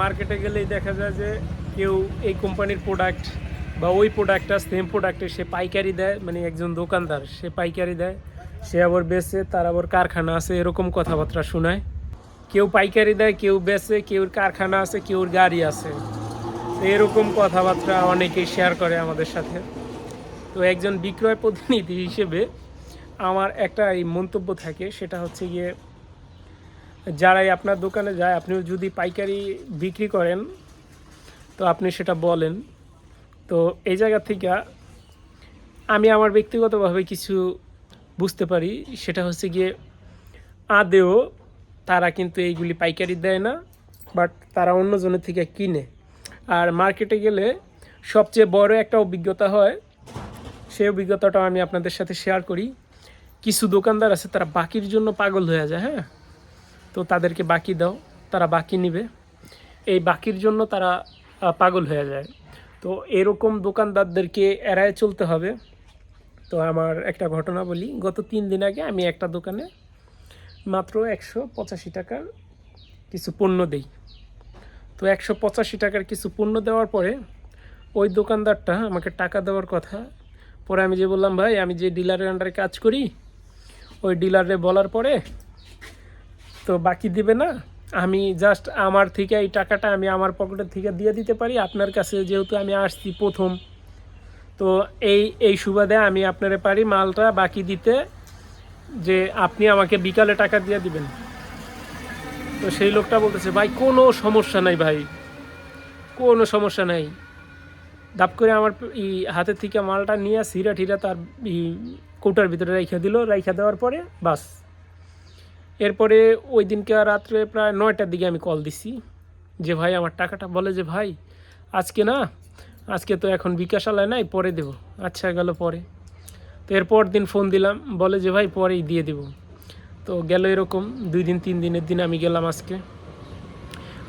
মার্কেটে গেলেই দেখা যায় যে কেউ এই কোম্পানির প্রোডাক্ট বা ওই প্রোডাক্টটা সেম প্রোডাক্টে সে পাইকারি দেয় মানে একজন দোকানদার, সে পাইকারি দেয়, সে আবার বেচে, তার আবার কারখানা আছে, এরকম কথাবার্তা শোনায়। কেউ পাইকারি দেয়, কেউ বেচে কেউর কারখানা আছে কেউর গাড়ি আছে। এরকম কথাবার্তা অনেকেই শেয়ার করে আমাদের সাথে। তো একজন বিক্রয় প্রতিনিধি হিসেবে আমার একটা এই মন্তব্য থাকে, সেটা হচ্ছে গিয়ে যারাই আপনার দোকানে যায়, আপনি যদি পাইকারি বিক্রি করেন, তো আপনি সেটা বলেন। তো এই জায়গা থেকে আমি আমার ব্যক্তিগতভাবে কিছু বুঝতে পারি। সেটা হচ্ছে গিয়ে আদেও তারা কিন্তু এইগুলি পাইকারি দেয় না, বাট তারা অন্যজনের থেকে কিনে। আর মার্কেটে গেলে সবচেয়ে বড় একটা অভিজ্ঞতা হয়, সেই অভিজ্ঞতাটা আমি আপনাদের সাথে শেয়ার করি। কিছু দোকানদার আছে, তারা বাকির জন্য পাগল হয়ে যায় হ্যাঁ? তো তাদেরকে বাকি দাও, তারা বাকি নিবে। এই বাকির জন্য তারা পাগল হয়ে যায়। তো এরকম দোকানদারদেরকে এড়ায় চলতে হবে। তো আমার একটা ঘটনা বলি, গত তিন দিন আগে আমি একটা দোকানে মাত্র একশো পঁচাশি টাকার কিছু পণ্য দেই। তো একশো পঁচাশি টাকার কিছু পণ্য দেওয়ার পরে ওই দোকানদারটা আমাকে টাকা দেওয়ার কথা, পরে আমি যে বললাম, ভাই, আমি যে ডিলারের আন্ডারে কাজ করি, ওই ডিলারে বলার পরে তো বাকি দিবে না। আমি জাস্ট আমার থেকে এই টাকাটা আমি আমার পকেটের থেকে দিয়ে দিতে পারি। আপনার কাছে যেহেতু আমি আসছি প্রথম। তো এই এই সুবাদে আমি আপনারে পারি মালটা বাকি দিতে যে আপনি আমাকে বিকালে টাকা দিয়ে দিবেন। তো সেই লোকটা বলতেছে, ভাই, কোনো সমস্যা নাই ভাই। কোনো সমস্যা নাই। দাপ করে আমার ই হাতের থেকে মালটা নিয়ে সিরা ঠিরা তার কৌটার ভিতরে রাইখা দিল। রাইখা দেওয়ার পরে বাস। এরপরে ওই দিনকে রাত্রে প্রায় নয়টার দিকে আমি কল দিছি। যে ভাই, আমার টাকাটা বলে যে, ভাই, আজকে না, আজকে তো এখন বিকাশ আলায় নাই, পরে দেবো। আচ্ছা গেল পরে। তো এরপর দিন ফোন দিলাম, বলে যে, ভাই, পরেই দিয়ে দেবো। তো গেল এরকম দুই দিন, তিন দিনের দিন আমি গেলাম আজকে।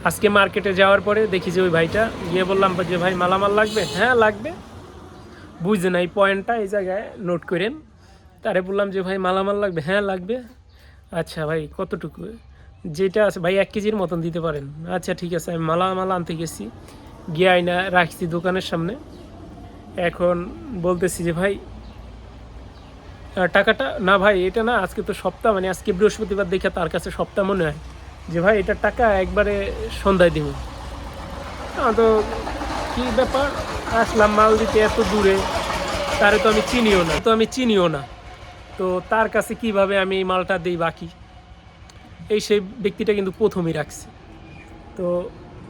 আজকে মার্কেটে যাওয়ার পরে দেখি যে, ওই ভাইটা, গিয়ে বললাম যে, ভাই, মালামাল লাগবে? হ্যাঁ লাগবে। বুঝে না এই পয়েন্টটা এই জায়গায় নোট করেন। তারে বললাম যে, ভাই, মালামাল লাগবে? হ্যাঁ লাগবে। আচ্ছা ভাই, কতটুকু? যেটা আছে, ভাই, এক কেজির মতন দিতে পারেন। আচ্ছা ঠিক আছে, আমি মালা মালা আনতে গেছি। গিয়ে আইনা রাখছি দোকানের সামনে। এখন বলতেছি যে, ভাই টাকাটা, না ভাই, এটা না, আজকে তো সপ্তাহ মানে আজকে বৃহস্পতিবার দেখে তার কাছে সপ্তাহ মনে হয়। যে, ভাই, এটা টাকা একবারে সন্ধ্যায় দিব। তো কি ব্যাপার? আসলাম মাল দিতে এত দূরে। তারে তো আমি চিনিও না, তো আমি চিনিও না। তো তার কাছে কীভাবে আমি এই মালটা দিই বাকি? এই সেই ব্যক্তিটা কিন্তু প্রথমেই রাখছে। তো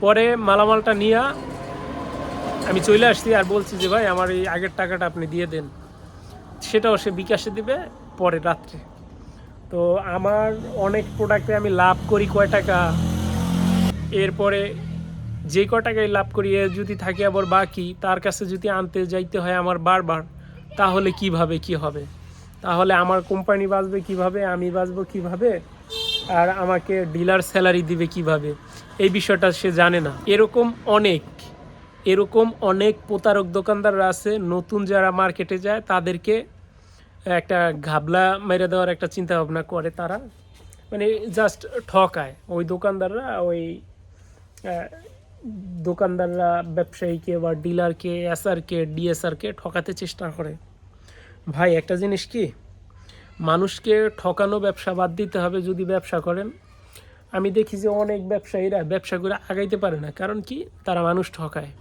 পরে মালামালটা নিয়ে আমি চলে আসছি আর বলছি যে, ভাই, আমার এই আগের টাকাটা আপনি দিয়ে দেন। সেটাও সে বিকাশে দিবে পরে রাত্রে। তো আমার অনেক প্রোডাক্টে আমি লাভ করি কয় টাকা। এরপরে যে ক টাকায় লাভ করি এর যদি থাকে আবার বাকি, তার কাছে যদি আনতে যাইতে হয় আমার বারবার, তাহলে কীভাবে কি হবে? তাহলে আমার কোম্পানি বাঁচবে কীভাবে, আমি বাঁচবো কীভাবে, আর আমাকে ডিলার স্যালারি দিবে কীভাবে, এই বিষয়টা সে জানে না। এরকম অনেক এরকম অনেক প্রতারক দোকানদাররা আছে, নতুন যারা মার্কেটে যায়, তাদেরকে একটা ঘাবলা মেরে দেওয়ার একটা চিন্তা ভাবনা করে তারা। মানে জাস্ট ঠকায়। ওই দোকানদাররা ওই দোকানদাররা, ব্যবসায়ীকে বা ডিলারকে এসআরকে ডিএসআরকে ঠকাতে চেষ্টা করে। ভাই, একটা জিনিস কি? মানুষকে ঠকানো ব্যবসা বাদ দিতে হবে যদি ব্যবসা করেন। আমি দেখি যে অনেক ব্যবসায়ীরা ব্যবসা করে আগাইতে পারে না। কারণ কি? তারা মানুষ ঠকায়।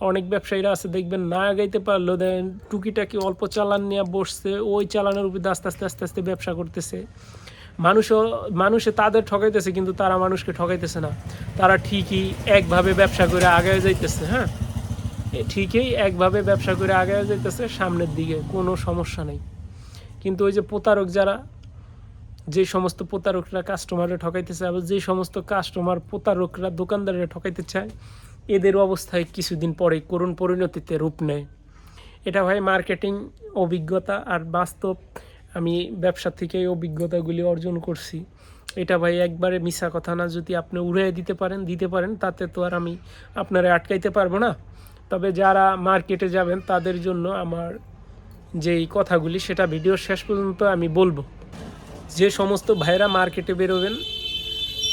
অনেক ব্যবসায়ীরা আছে, দেখবেন না আগাইতে পারলেও দেন টুকিটাকি অল্প চালান নিয়ে বসছে, ওই চালানের উপর আস্তে আস্তে আস্তে আস্তে ব্যবসা করতেছে। মানুষও, মানুষে তাদের ঠকাইতেছে, কিন্তু তারা মানুষকে ঠকাইতেছে না। তারা ঠিকই একভাবে ব্যবসা করে আগায় যাইতেছে হ্যাঁ? ঠিকই একভাবে ব্যবসা করে আগায় যেতেছে সামনের দিকে কোনো সমস্যা নেই। কিন্তু ওই যে প্রতারক যারা, যে সমস্ত প্রতারকরা কাস্টমারে ঠকাইতেছে আবার যে সমস্ত কাস্টমার প্রতারকরা দোকানদারেরা ঠকাইতে চায়, এদের অবস্থায় কিছুদিন পরে করুণ পরিণতিতে রূপ নেয়। এটা ভাই মার্কেটিং অভিজ্ঞতা আর বাস্তব আমি ব্যবসা থেকে এই অভিজ্ঞতাগুলি অর্জন করছি। এটা ভাই একবারে মিশা কথা না, যদি আপনি উড়ে দিতে পারেন দিতে পারেন, তাতে তো আর আমি আপনারা আটকাইতে পারব না। তবে যারা মার্কেটে যাবেন, তাদের জন্য আমার যেই কথাগুলি, সেটা ভিডিও শেষ পর্যন্ত আমি বলব। যে সমস্ত ভাইরা মার্কেটে বেরোবেন,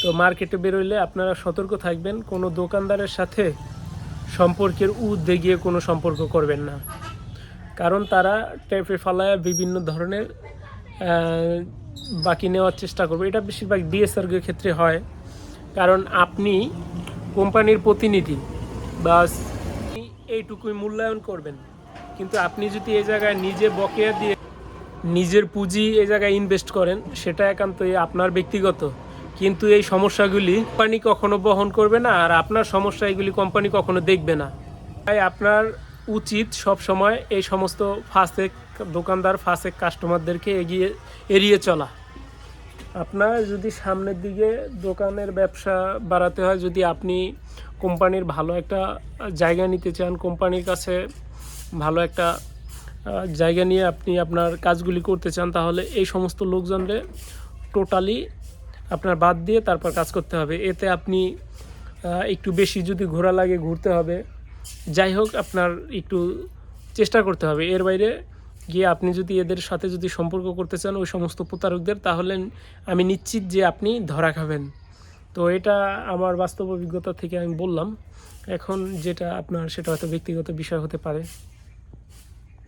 তো মার্কেটে বেরোলে আপনারা সতর্ক থাকবেন, কোনো দোকানদারের সাথে সম্পর্কের উদ্দে গিয়ে কোনো সম্পর্ক করবেন না। কারণ তারা টেপে ফালায় বিভিন্ন ধরনের বাকি নেওয়ার চেষ্টা করবে। এটা বেশিরভাগ ডিএসআর ক্ষেত্রে হয়। কারণ আপনি কোম্পানির প্রতিনিধি আপনি এইটুকুই মূল্যায়ন করবেন। কিন্তু আপনি যদি এই জায়গায় নিজে বকেয়া দিয়ে নিজের পুঁজি এই জায়গায় ইনভেস্ট করেন, সেটা একান্তই আপনার ব্যক্তিগত। কিন্তু এই সমস্যাগুলি কোম্পানি কখনো বহন করবে না, আর আপনার সমস্যা এগুলি কোম্পানি কখনো দেখবে না। তাই আপনার উচিত সব সময় এই সমস্ত ফাসেক দোকানদার ফাসেক কাস্টমারদেরকে এগিয়ে, এড়িয়ে চলা। আপনার যদি সামনের দিকে দোকানের ব্যবসা বাড়াতে হয়, যদি আপনি কোম্পানির ভালো একটা জায়গা নিতে চান, কোম্পানির কাছে ভালো একটা জায়গা নিয়ে আপনি আপনার কাজগুলি করতে চান, তাহলে এই সমস্ত লোকজনরে টোটালি আপনার বাদ দিয়ে তারপর কাজ করতে হবে। এতে আপনি একটু বেশি যদি ঘোরা লাগে, ঘুরতে হবে, যাই হোক আপনার একটু চেষ্টা করতে হবে। এর বাইরে গিয়ে আপনি যদি এদের সাথে যদি সম্পর্ক করতে চান ওই সমস্ত প্রতারকদের, তাহলে আমি নিশ্চিত যে আপনি ধরা খাবেন। তো এটা আমার বাস্তব অভিজ্ঞতা থেকে আমি বললাম। এখন যেটা আপনার, সেটা হয়তো ব্যক্তিগত বিষয় হতে পারে।